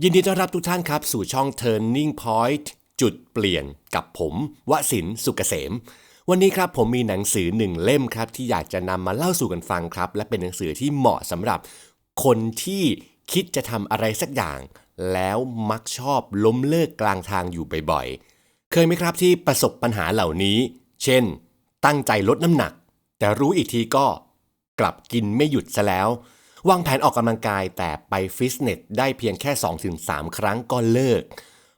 ยินดีต้อนรับทุกท่านครับ สู่ช่อง Turning Point จุดเปลี่ยนกับผมวสินสุกเกษม วันนี้ครับผมมีหนังสือหนึ่งเล่มครับ ที่อยากจะนำมาเล่าสู่กันฟังครับ และเป็นหนังสือที่เหมาะสำหรับ คนที่คิดจะทำอะไรสักอย่าง แล้วมักชอบล้มเลิกกลางทางอยู่บ่อยๆ เคยไหมครับที่ประสบปัญหาเหล่านี้ เช่น ตั้งใจลดน้ำหนัก แต่รู้อีกทีก็กลับกินไม่หยุดซะแล้ว วางแผนออกกำลังกายแต่ไปฟิตเนสได้เพียงแค่ 2-3 ครั้งก็เลิก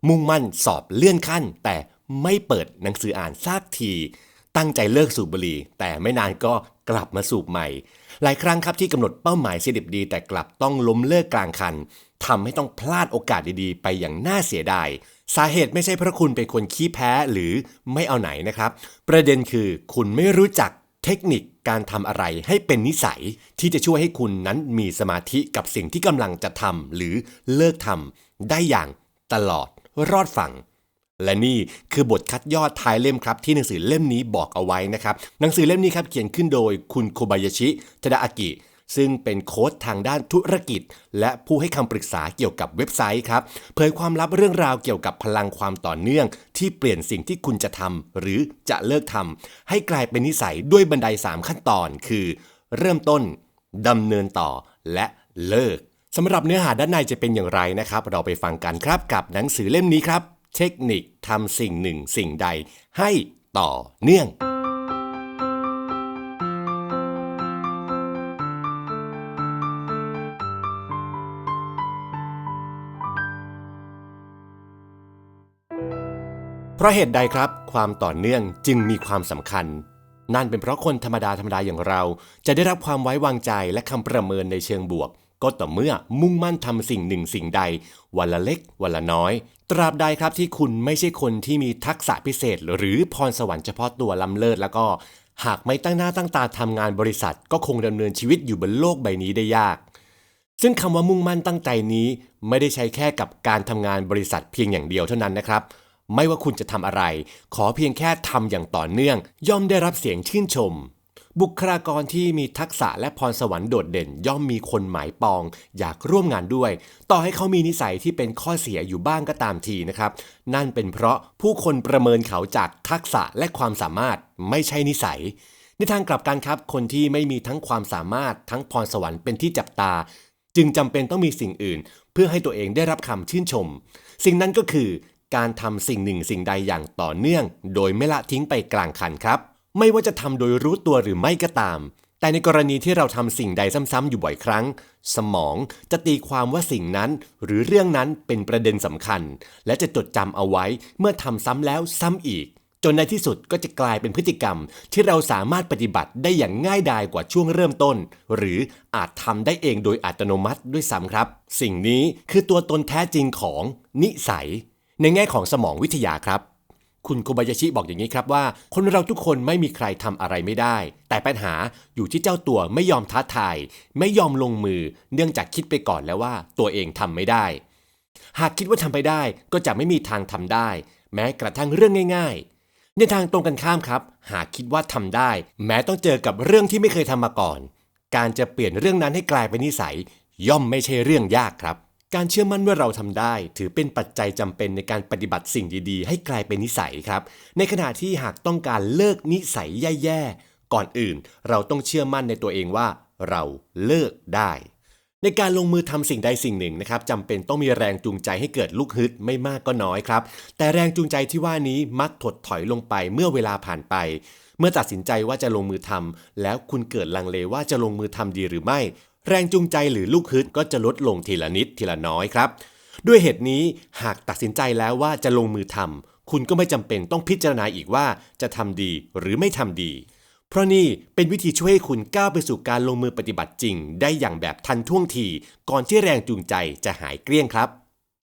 มุ่งมั่นสอบเลื่อนขั้น แต่ไม่เปิดหนังสืออ่านซากที ตั้งใจเลิกสูบบุหรี่ แต่ไม่นานก็กลับมาสูบใหม่ หลายครั้งครับที่กำหนดเป้าหมายเสียดิบดี แต่กลับต้องล้มเลิกกลางคันทำให้ต้องพลาดโอกาสดีๆ ไปอย่างน่าเสียดายสาเหตุไม่ใช่เพราะคุณเป็นคนขี้แพ้หรือไม่เอาไหนนะครับ ประเด็นคือคุณไม่รู้จัก เทคนิคการทำอะไรให้เป็นนิสัยที่จะช่วยให้คุณนั้นมีสมาธิกับสิ่งที่กำลังจะทำหรือเลิกทำได้อย่างตลอดรอดฝั่งและนี่คือบทคัดยอดท้ายเล่มครับ ที่หนังสือเล่มนี้บอกเอาไว้นะครับ หนังสือเล่มนี้ครับเขียนขึ้นโดยคุณโคบายาชิทดาอากิ ซึ่งเป็นโค้ชทางด้านธุรกิจ และผู้ให้คำปรึกษาเกี่ยวกับเว็บไซต์ครับ เผยความลับเรื่องราวเกี่ยวกับพลังความต่อเนื่อง ที่เปลี่ยนสิ่งที่คุณจะทำหรือจะเลิกทำให้กลายเป็นนิสัยด้วยบันได 3 ขั้นตอน คือ เริ่มต้นดำเนินต่อและเลิกสำหรับเนื้อหาด้านในจะเป็นอย่างไรนะครับ เราไปฟังกันครับกับหนังสือเล่มนี้ครับ เทคนิคทำสิ่งหนึ่งสิ่งใดให้ต่อเนื่อง เพราะเหตุใดครับ ความต่อเนื่องจึงมีความสำคัญ นั่นเป็นเพราะคนธรรมดาธรรมดาอย่างเรา จะได้รับความไว้วางใจและคำประเมินในเชิงบวก ก็ต่อเมื่อมุ่งมั่นทำสิ่งหนึ่งสิ่งใด วันละเล็ก วันละน้อย ตราบใดครับที่คุณไม่ใช่คนที่มีทักษะพิเศษ หรือพรสวรรค์เฉพาะตัวล้ำเลิศแล้วก็ หากไม่ตั้งหน้าตั้งตาทำงานบริษัท ก็คงดำเนินชีวิตอยู่บนโลกใบนี้ได้ยากซึ่งคำว่ามุ่งมั่นตั้งใจนี้ ไม่ได้ใช้แค่กับการทำงานบริษัทเพียงอย่างเดียวเท่านั้นนะครับ ไม่ว่าคุณจะทำอะไร ขอเพียงแค่ทำอย่างต่อเนื่อง ย่อมได้รับเสียงชื่นชม บุคลากรที่มีทักษะและพรสวรรค์โดดเด่น ย่อมมีคนหมายปอง อยากร่วมงานด้วย ต่อให้เขามีนิสัยที่เป็นข้อเสียอยู่บ้างก็ตามทีนะครับ นั่นเป็นเพราะผู้คนประเมินเขาจากทักษะและความสามารถไม่ใช่นิสัยในทางกลับกันครับ คนที่ไม่มีทั้งความสามารถทั้งพรสวรรค์เป็นที่จับตา จึงจำเป็นต้องมีสิ่งอื่น เพื่อให้ตัวเองได้รับคำชื่นชม สิ่งนั้นก็คือ การทำสิ่งหนึ่งสิ่งใดอย่างต่อเนื่อง โดยไม่ละทิ้งไปกลางคันครับ ไม่ว่าจะทำโดยรู้ตัวหรือไม่ก็ตาม แต่ในกรณีที่เราทำสิ่งใดซ้ำๆอยู่บ่อยครั้ง สมองจะตีความว่าสิ่งนั้น หรือเรื่องนั้นเป็นประเด็นสำคัญ และจะจดจำเอาไว้เมื่อทำซ้ำแล้วซ้ำอีกจนในที่สุดก็จะกลายเป็นพฤติกรรมที่เราสามารถปฏิบัติได้อย่างง่ายดายกว่าช่วงเริ่มต้น หรืออาจทำได้เองโดยอัตโนมัติด้วยซ้ำครับ สิ่งนี้คือตัวตนแท้จริงของนิสัย ในแง่ของสมองวิทยาครับ คุณโคบายาชิบอกอย่างนี้ครับว่า คนเราทุกคนไม่มีใครทำอะไรไม่ได้ แต่ปัญหาอยู่ที่เจ้าตัวไม่ยอมท้าทาย ไม่ยอมลงมือ เนื่องจากคิดไปก่อนแล้วว่าตัวเองทำไม่ได้ หากคิดว่าทำไปได้ก็จะไม่มีทางทำได้ แม้กระทั่งเรื่องง่าย ๆในทางตรงกันข้ามครับ หากคิดว่าทำได้ แม้ต้องเจอกับเรื่องที่ไม่เคยทำมาก่อน การจะเปลี่ยนเรื่องนั้นให้กลายเป็นนิสัย ย่อมไม่ใช่เรื่องยากครับ การเชื่อมั่นว่าเราทำได้ ถือเป็นปัจจัยจำเป็นในการปฏิบัติสิ่งดีๆ ให้กลายเป็นนิสัยครับ ในขณะที่หากต้องการเลิกนิสัยแย่ๆ ก่อนอื่น เราต้องเชื่อมั่นในตัวเองว่า เราเลิกได้ ในการลงมือทำสิ่งใดสิ่งหนึ่งนะครับจำเป็นต้องมีแรงจูงใจให้เกิดลูกฮึดไม่มากก็น้อยครับ แต่แรงจูงใจที่ว่านี้มักถดถอยลงไปเมื่อเวลาผ่านไปเมื่อตัดสินใจว่าจะลงมือทำแล้วคุณเกิดลังเลว่าจะลงมือทำดีหรือไม่ แรงจูงใจหรือลูกฮึดก็จะลดลงทีละนิดทีละน้อยครับ ด้วยเหตุนี้หากตัดสินใจแล้วว่าจะลงมือทำคุณก็ไม่จำเป็นต้องพิจารณาอีกว่าจะทำดีหรือไม่ทำดี เพราะนี่เป็นวิธีช่วยให้คุณก้าวไปสู่การลงมือปฏิบัติจริง ได้อย่างแบบทันท่วงที ก่อนที่แรงจูงใจจะหายเกลี้ยงครับ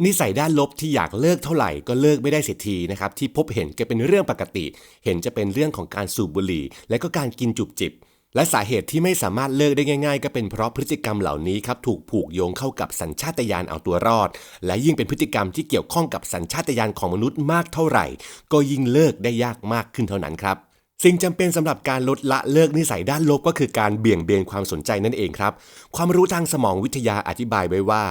นิสัยด้านลบที่อยากเลิกเท่าไหร่ก็เลิกไม่ได้เสียทีนะครับที่พบเห็นก็เป็นเรื่องปกติ เห็นจะเป็นเรื่องของการสูบบุหรี่ และก็การกินจุบจิบ และสาเหตุที่ไม่สามารถเลิกได้ง่าย ๆ ก็เป็นเพราะพฤติกรรมเหล่านี้ครับถูกผูกโยงเข้ากับสัญชาตญาณเอาตัวรอด และยิ่งเป็นพฤติกรรมที่เกี่ยวข้องกับสัญชาตญาณของมนุษย์มากเท่าไหร่ ก็ยิ่งเลิกได้ยากมากขึ้นเท่านั้นครับสิ่งจำเป็นสำหรับการลดละเลิกนิสัยด้านลบก็คือการเบี่ยงเบนความสนใจนั่นเองครับ ความรู้ทางสมองวิทยาอธิบายไว้ว่า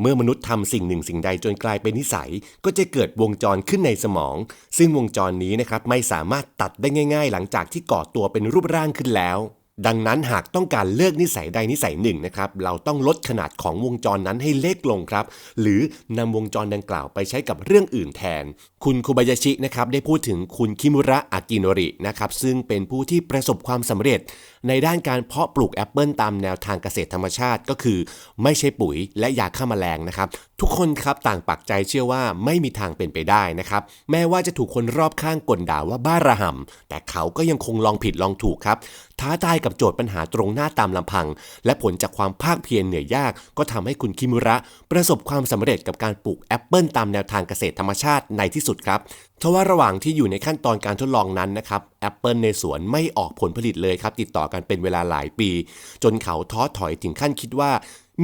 เมื่อมนุษย์ทำสิ่งหนึ่งสิ่งใดจนกลายเป็นนิสัย ก็จะเกิดวงจรขึ้นในสมอง ซึ่งวงจรนี้นะครับไม่สามารถตัดได้ง่าย ๆ หลังจากที่ก่อตัวเป็นรูปร่างขึ้นแล้ว ดังนั้นหากต้องการเลิกนิสัยใดนิสัยหนึ่งนะครับ เราต้องลดขนาดของวงจรนั้นให้เล็กลงครับ หรือนำวงจรดังกล่าวไปใช้กับเรื่องอื่นแทน คุณคุบายาชินะครับได้พูดถึงคุณคิมุระอากิโนรินะครับซึ่งเป็นผู้ที่ประสบความสำเร็จ ในด้านการเพาะปลูกแอปเปิลตามแนวทางเกษตรธรรมชาติก็คือ ไม่ใช่ปุ๋ยและยาฆ่าแมลงนะครับ ทุกคนครับต่างปักใจเชื่อว่าไม่มีทางเป็นไปได้นะครับ แม้ว่าจะถูกคนรอบข้างกลด่าว่าบ้าระห่ำแต่เขาก็ยังคงลองผิดลองถูกครับท้าทายกับโจทย์ปัญหาตรงหน้าตามลำพัง และผลจากความภาคเพียรเหนื่อยยาก ก็ทำให้คุณคิมุระ ประสบความสำเร็จกับการปลูกแอปเปิลตามแนวทางเกษตรธรรมชาติในที่สุดครับทว่าระหว่างที่อยู่ในขั้นตอนการทดลองนั้นนะครับแอปเปิลในสวนไม่ออกผลผลิตเลยครับ ติดต่อกันเป็นเวลาหลายปี จนเขาท้อถอยถึงขั้นคิดว่า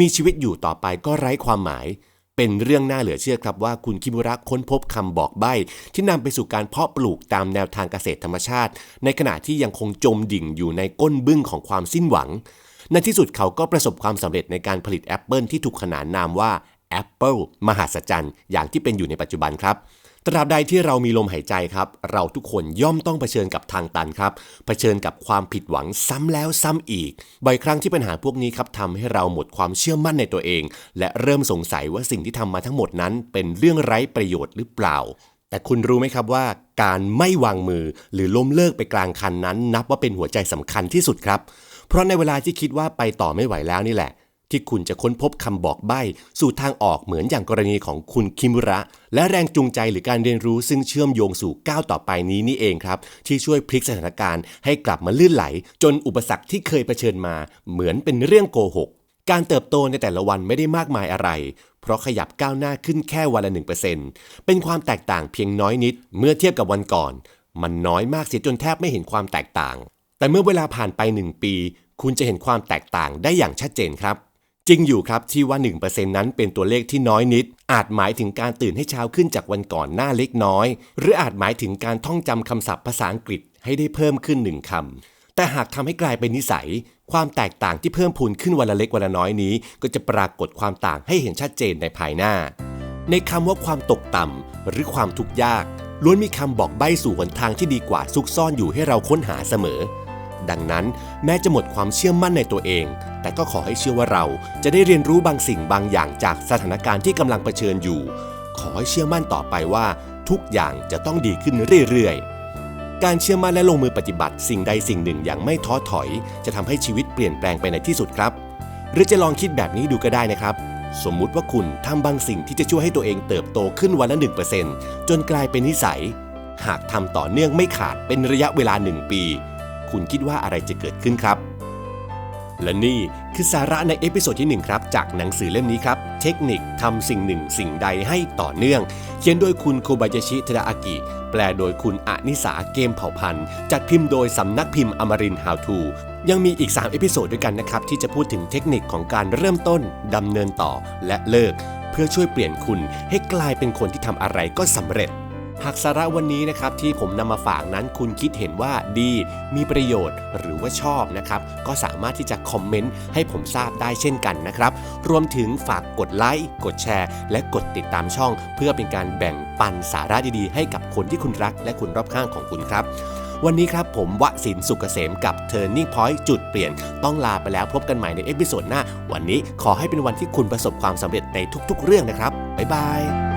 มีชีวิตอยู่ต่อไปก็ไร้ความหมาย เป็นเรื่องน่าเหลือเชื่อครับว่าคุณคิมุระค้นพบคำบอกใบ้ที่นำไปสู่การเพาะปลูกตามแนวทางเกษตรธรรมชาติ ในขณะที่ยังคงจมดิ่งอยู่ในก้นบึ้งของความสิ้นหวัง ในที่สุดเขาก็ประสบความสำเร็จในการผลิตแอปเปิลที่ถูกขนานนามว่าแอปเปิลมหัศจรรย์อย่างที่เป็นอยู่ในปัจจุบันครับ ตราบใดที่เรามีลมหายใจครับ เราทุกคนย่อมต้องเผชิญกับทางตันครับเผชิญกับความผิดหวังซ้ำแล้วซ้ำอีก บ่อยครั้งที่ปัญหาพวกนี้ครับทำให้เราหมดความเชื่อมั่นในตัวเอง และเริ่มสงสัยว่าสิ่งที่ทำมาทั้งหมดนั้นเป็นเรื่องไร้ประโยชน์หรือเปล่า แต่คุณรู้ไหมครับว่า การไม่วางมือหรือล้มเลิกไปกลางคันนั้น นับว่าเป็นหัวใจสำคัญที่สุดครับ เพราะในเวลาที่คิดว่าไปต่อไม่ไหวแล้วนี่แหละ ที่คุณจะค้นพบคำบอกใบ้สู่ทางออกเหมือนอย่างกรณีของคุณคิมุระ และแรงจูงใจหรือการเรียนรู้ซึ่งเชื่อมโยงสู่ก้าวต่อไปนี้นี่เองครับ ที่ช่วยพลิกสถานการณ์ให้กลับมาลื่นไหล จนอุปสรรคที่เคยเผชิญมา เหมือนเป็นเรื่องโกหกการเติบโตในแต่ละวันไม่ได้มากมายอะไร เพราะขยับก้าวหน้าขึ้นแค่วันละ 1%เป็นความแตกต่างเพียงน้อยนิดเมื่อเทียบกับวันก่อน มันน้อยมากเสียจนแทบไม่เห็นความแตกต่าง แต่เมื่อเวลาผ่านไป 1 ปี คุณจะเห็นความแตกต่างได้อย่างชัดเจนครับ จริงอยู่ครับที่ว่า 1%นั้นเป็นตัวเลขที่น้อยนิด อาจหมายถึงการตื่นให้เช้าขึ้นจากวันก่อนหน้าเล็กน้อย หรืออาจหมายถึงการท่องจำคำศัพท์ภาษาอังกฤษให้ได้เพิ่มขึ้นหนึ่งคำ แต่หากทำให้กลายเป็นนิสัย ความแตกต่างที่เพิ่มพูนขึ้นวันละเล็กวันละน้อยนี้ ก็จะปรากฏความต่างให้เห็นชัดเจนในภายหน้า ในคำว่าความตกต่ำหรือความทุกข์ยากล้วนมีคำบอกใบ้สู่หนทางที่ดีกว่าซุกซ่อนอยู่ให้เราค้นหาเสมอ ดังนั้น แม้จะหมดความเชื่อมั่นในตัวเอง แต่ก็ขอให้เชื่อว่าเราจะได้เรียนรู้บางสิ่งบางอย่างจากสถานการณ์ที่กำลังเผชิญอยู่ ขอให้เชื่อมั่นต่อไปว่า ทุกอย่างจะต้องดีขึ้นเรื่อยๆการเชื่อมั่นและลงมือปฏิบัติสิ่งใดสิ่งหนึ่งอย่างไม่ท้อถอย จะทำให้ชีวิตเปลี่ยนแปลงไปในที่สุดครับ หรือจะลองคิดแบบนี้ดูก็ได้นะครับ สมมุติว่าคุณทำบางสิ่งที่จะช่วยให้ตัวเองเติบโตขึ้นวันละ 1%จนกลายเป็นนิสัย หากทำต่อเนื่องไม่ขาดเป็นระยะเวลา 1 ปี คุณคิดว่าอะไรจะเกิดขึ้นครับ และนี่คือสาระในเอพิโซดที่ 1 ครับ จากหนังสือเล่มนี้ครับ เทคนิคทำสิ่งหนึ่งสิ่งใดให้ต่อเนื่อง เขียนโดยคุณโคบายาชิทดาอากิ แปลโดยคุณอนิสาเกมเผ่าพันธ์จัดพิมพ์โดยสำนักพิมพ์อมรินฮาวทูยังมีอีก 3 เอพิโซดด้วยกันนะครับ ที่จะพูดถึงเทคนิคของการเริ่มต้นดำเนินต่อและเลิก เพื่อช่วยเปลี่ยนคุณให้กลายเป็นคนที่ทำอะไรก็สำเร็จ หากสาระวันนี้นะครับที่ผมนำมาฝากนั้นคุณคิดเห็นว่าดี มีประโยชน์ หรือว่าชอบนะครับ ก็สามารถที่จะคอมเมนต์ให้ผมทราบได้เช่นกันนะครับ รวมถึงฝากกดไลค์กดแชร์ และกดติดตามช่อง เพื่อเป็นการแบ่งปันสาระดีๆ ให้กับคนที่คุณรัก และคนรอบข้างของคุณครับ วันนี้ครับผมวสินสุกเกษมกับ Turning Point จุดเปลี่ยน ต้องลาไปแล้วพบกันใหม่ในเอพิโซดหน้า วันนี้ขอให้เป็นวันที่คุณประสบความสำเร็จในทุกๆ เรื่องนะครับบ๊ายบาย